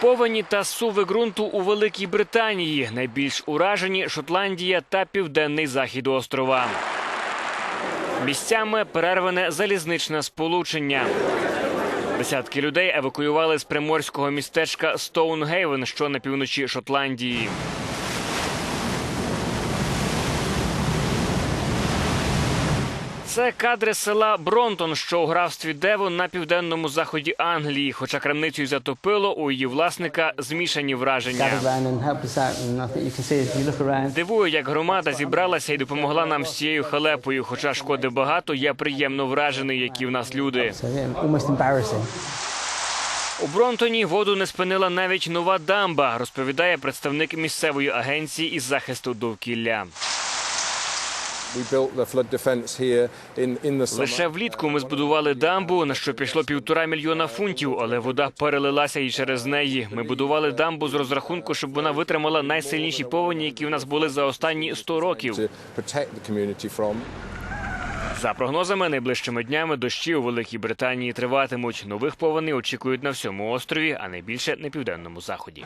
Повені та суви ґрунту у Великій Британії. Найбільш уражені Шотландія та південний захід острова. Місцями перерване залізничне сполучення. Десятки людей евакуювали з приморського містечка Стоунгейвен, що на півночі Шотландії. Це кадри села Бронтон, що у графстві Девон на південному заході Англії. Хоча крамницю й затопило, у її власника змішані враження. Дивую, як громада зібралася і допомогла нам з цією халепою. Хоча шкоди багато, я приємно вражений, які в нас люди. У Бронтоні воду не спинила навіть нова дамба, розповідає представник місцевої агенції із захисту довкілля. Лише влітку ми збудували дамбу, на що пішло півтора мільйона фунтів, але вода перелилася і через неї. Ми будували дамбу з розрахунку, щоб вона витримала найсильніші повені, які в нас були за останні 100 років. За прогнозами, найближчими днями дощі у Великій Британії триватимуть. Нових повеней очікують на всьому острові, а найбільше на південному заході.